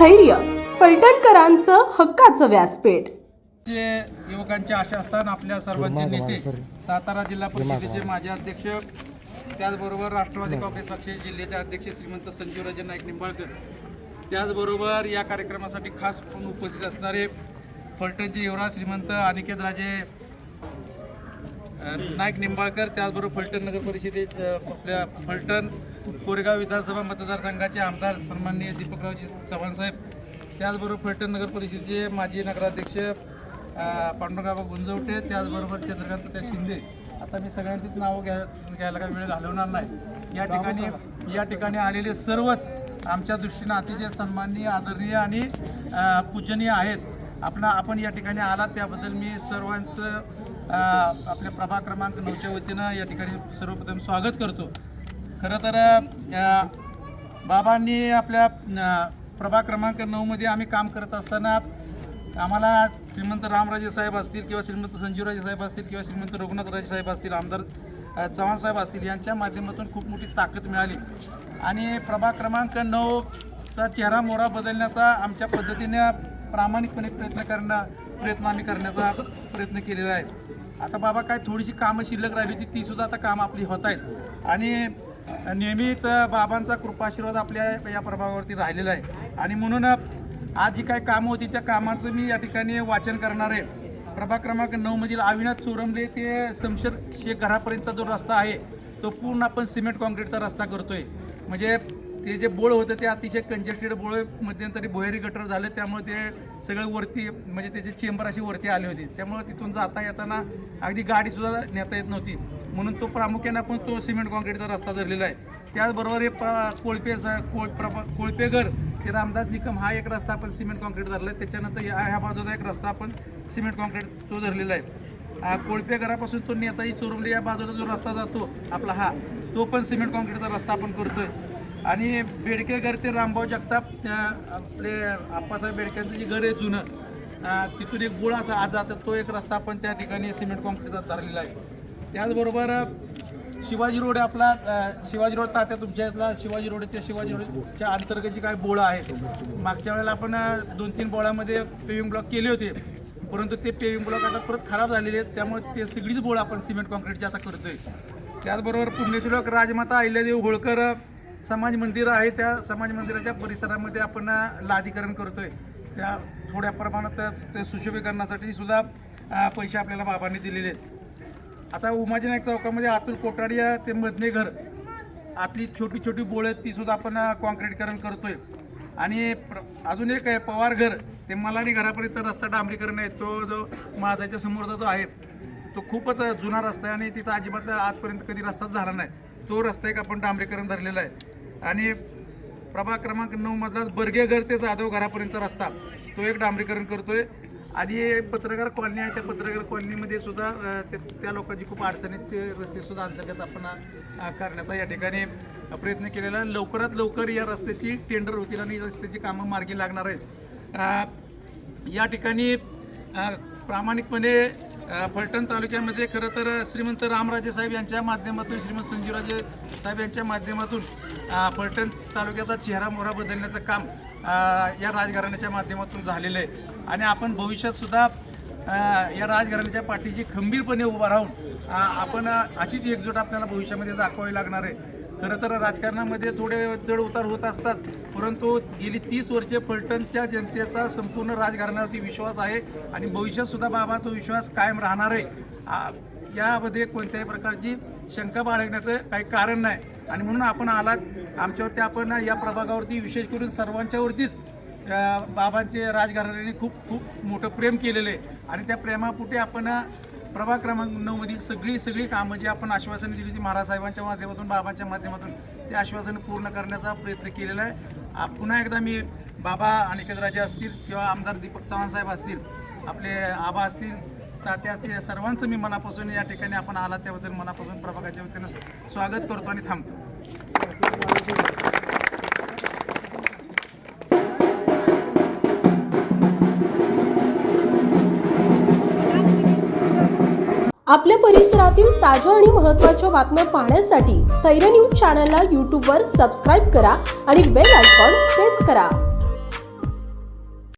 स्थैर्य फलटणकरांचं हक्काचं व्यासपीठ. जे युवकांची आशा असताना आपल्या सर्वांचे नेते सातारा जिल्हा परिषदेचे माजी अध्यक्ष त्याचबरोबर राष्ट्रवादी काँग्रेस पक्ष जिल्ह्याचे अध्यक्ष श्रीमंत संजीवराजे नाईक निंबाळकर. त्याचबरोबर या कार्यक्रमासाठी खास उपस्थित असणारे फलटणचे युवराज श्रीमंत अनिकेत राजे अ, नाईक निंबाळकर त्याचबरोबर फलटण नगर परिषदेत आपल्या फलटण कोरेगाव विधानसभा मतदारसंघाचे आमदार सन्माननीय दीपकरावजी चव्हाण साहेब त्याचबरोबर फलटण नगर परिषदेचे माजी नगराध्यक्ष अ, पांडुरंगबाबा गुंजवटे त्याचबरोबर चंद्रकांत त्या शिंदे. आता मी सगळ्यांचीच नावं घ्या घ्यायला काही वेळ घालवणार नाही. या ठिकाणी या ठिकाणी आलेले सर्वच आमच्या दृष्टीनं अतिशय सन्माननीय आदरणीय आणि पूजनीय आहेत. आपण आपण या ठिकाणी आलात त्याबद्दल मी सर्वांचं आपल्या प्रभा क्रमांक नऊच्या वतीनं या ठिकाणी सर्वप्रथम स्वागत करतो. खरं तर बाबांनी आपल्या प्रभा क्रमांक नऊमध्ये आम्ही काम करत असताना आम्हाला श्रीमंत रामराजे साहेब असतील किंवा श्रीमंत संजीवराजे साहेब असतील किंवा श्रीमंत रघुनाथराजे साहेब असतील आमदार चव्हाण साहेब असतील यांच्या माध्यमातून खूप मोठी ताकद मिळाली. आणि प्रभा क्रमांक नऊचा चेहरा मोहरा बदलण्याचा आमच्या पद्धतीने प्रामाणिकपणे प्रयत्न करणं प्रयत्न आम्ही करण्याचा प्रयत्न केलेला आहे. आता बाबा काय थोडीशी कामं शिल्लक राहिली होती ती सुद्धा आता कामं आपली होत आहेत. आणि नेहमीच बाबांचा कृपाशीर्वाद आपल्या या प्रभावावरती राहिलेला आहे. आणि म्हणून आज जी काय कामं होती त्या कामाचं मी या ठिकाणी वाचन करणार आहे. प्रभाग क्रमांक नऊमधील अविनाथ चोरमले ते समशर शेख घरापर्यंतचा जो रस्ता आहे तो पूर्ण आपण सिमेंट कॉन्क्रीटचा रस्ता करतोय. म्हणजे ते जे बोळ होतं ते अतिशय कंजेस्टेड बोळ मध्यंतरी भुहेरी गटर झाले त्यामुळे ते सगळं वरती म्हणजे त्याचे चेंबर अशी वरती आले होते. त्यामुळे तिथून जाता येताना अगदी गाडीसुद्धा नेता येत नव्हती. म्हणून तो प्रामुख्याने आपण तो सिमेंट कॉन्क्रीटचा रस्ता धरलेला आहे. त्याचबरोबर हे प कोळपे कोळ प्रभा कोळपेघर ते रामदास निकम हा एक रस्ता आपण सिमेंट कॉन्क्रीट धरला आहे त्याच्यानंतर या ह्या बाजूचा एक रस्ता आपण सिमेंट कॉन्क्रीट तो धरलेला आहे. कोळपेघरापासून कोळपे घरापासून तो नेताजी चोरुमली या बाजूला जो रस्ता जातो आपला हा तो पण सिमेंट कॉन्क्रीटचा रस्ता आपण करतोय. आणि बेडके घर ते रामभाऊ जगताप त्या आपले आप्पासाहेब बेडक्यांचं जे घर आहे जुनं तिथून एक गुळाचा आता आज जातात तो एक रस्ता आपण त्या ठिकाणी सिमेंट कॉन्क्रीटचा धरलेला आहे. त्याचबरोबर शिवाजी रोड आपला शिवाजी रोड तात्या तुमच्या इथला शिवाजी रोड त्या शिवाजी रोडच्या अंतर्गत जी काय बोळं आहे मागच्या वेळेला आपण दोन तीन बोळामध्ये पेविंग ब्लॉक केले होते परंतु ते पेविंग ब्लॉक आता परत खराब झालेले आहेत त्यामुळे ते सगळीच बोळ आपण सिमेंट कॉन्क्रीटची आता करतोय. त्याचबरोबर पुण्यश्लोक राजमाता अहिल्यादेव होळकर समाज मंदिर आहे त्या समाज मंदिराच्या परिसरामध्ये आपण लादीकरण करतोय. त्या थोड्या प्रमाणात ते सुशोभीकरणासाठी सुद्धा पैसे आपल्याला बाबांनी दिलेले आहेत. आता उमाजी नाईक चौकामध्ये अतुल कोटाडिया ते मधने घर. आतली छोटी छोटी बोळ आहेत ती सुद्धा आपण कॉन्क्रीटकरण करतोय. आणि प्र- अजून एक आहे पवार घर. ते मलाडी घरापर्यंत रस्ता डांबरीकरण आहे. तो जो माझाच्या समोरचा जो आहे तो खूपच जुना रस्ता आहे आणि तिथं अजिबात आजपर्यंत कधी रस्ताच झाला नाही. तो रस्ता एक आपण डांबरीकरण धरलेला आहे. आणि प्रभाग क्रमांक नऊ बर्गेघर बर्गे घर ते जाधव घरापर्यंतचा रस्ता. तो एक डांबरीकरण करतोय. आणि पत्रकार कॉलनी आहे. त्या पत्रकार कॉलनीमध्ये सुद्धा ते- त्या लोकांची खूप अडचणीत ते रस्ते सुद्धा अंतर्गत आपण करण्याचा या ठिकाणी प्रयत्न केलेला लवकरात लवकर या रस्त्याची टेंडर होतील आणि रस्त्याची कामं मार्गी लागणार आहेत. या ठिकाणी प्रामाणिकपणे फलटण तालुक्यामध्ये खरं तर श्रीमंत रामराजे साहेब यांच्या माध्यमातून श्रीमंत संजीवराजे साहेब यांच्या माध्यमातून फलटण तालुक्याचा चेहरा मोहरा बदलण्याचं काम या राजघराण्याच्या माध्यमातून झालेलं आहे. आणि आपण भविष्यातसुद्धा या राजघराण्याच्या पाठीशी खंबीरपणे उभा राहून आपण अशीच एकजूट आपल्याला भविष्यामध्ये दाखवावी लागणार आहे. खरं तर राजकारणामध्ये थोडे चढ उतार होत असतात परंतु गेली तीस वर्षे फलटणच्या जनतेचा संपूर्ण राजकारणावरती विश्वास आहे आणि भविष्यातसुद्धा बाबा तो विश्वास कायम राहणार आहे. यामध्ये कोणत्याही प्रकारची शंका बाळगण्याचं काही कारण नाही. आणि म्हणून आपण आलात आमच्यावरती आपण या प्रभागावरती विशेष करून सर्वांच्यावरतीच बाबांचे राजघराण्याने खूप खूप मोठं प्रेम केलेलं आहे. आणि त्या प्रेमापुटे आपण प्रभाग क्रमांक नऊमधील सगळी सगळी कामं जी आपण आश्वासनं दिली होती महाराजसाहेबांच्या माध्यमातून बाबांच्या माध्यमातून ते आश्वासनं पूर्ण करण्याचा प्रयत्न केलेला आहे. पुन्हा एकदा मी बाबा अनिकेत राजे असतील किंवा आमदार दीपक चव्हाण साहेब असतील आपले आबा असतील तात्या असतील या सर्वांचं मी मनापासून या ठिकाणी आपण आला त्याबद्दल मनापासून प्रभागाच्या वतीनं स्वागत करतो आणि थांबतो. आपल्या परिसरातील ताज्या आणि महत्त्वाच्या बातम्या पाहण्यासाठी स्थैर्य न्यूज चॅनलला यूट्यूबवर सबस्क्राईब करा आणि बेल आयकॉन प्रेस करा.